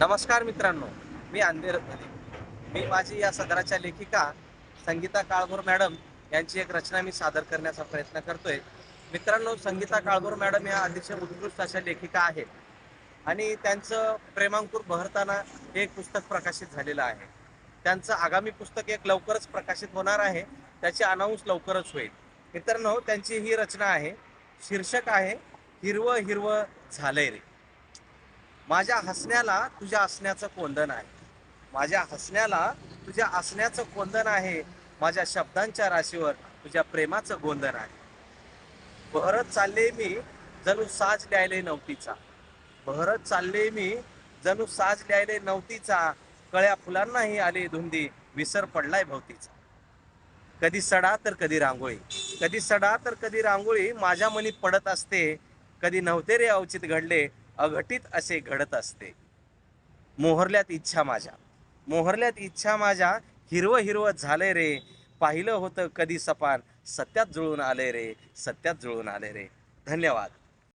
नमस्कार मित्रांनो मी अंधेर मी माझी या सदराच्या लेखिका संगीता काळभोर मॅडम यांची एक रचना मी सादर करण्याचा प्रयत्न करतोय. मित्रांनो संगीता काळभोर मॅडम या अतिशय उत्कृष्ट अशा लेखिका आहेत. आणि त्यांचं प्रेमांकुर बहरताना हे एक पुस्तक प्रकाशित झालेलं आहे. त्यांचं आगामी पुस्तक एक लवकरच प्रकाशित होणार आहे. त्याचे अनाऊन्स लवकरच होईल. मित्रांनो त्यांची ही रचना आहे. शीर्षक आहे हिरवं हिरवं झालंय रे. माझ्या हसण्याला तुझ्या असण्याचं कोंदण आहे. माझ्या हसण्याला तुझ्या असण्याचं कोंदण आहे. माझ्या शब्दांच्या राशीवर तुझ्या प्रेमाचं गोंधन आहे. बहरत चालले मी जणू साज द्यायले नवतीचा. बहरत चालले मी जणू साज द्यायले नवतीचा. कळ्या फुलांनाही आले धुंदी विसर पडलाय भोवतीचा. कधी सडा तर कधी रांगोळी. कधी सडा तर कधी रांगोळी माझ्या मनी पडत असते. कधी नव्हते रे अवचित घडले अघटित असे घडत असते. मोहरल्यात इच्छा माझ्या. मोहरल्यात इच्छा माझ्या. हिरवं हिरवं झालंय रे. पाहिलं होतं कधी सपान. सत्यात जुळून आले रे. सत्यात जुळून आले रे. धन्यवाद.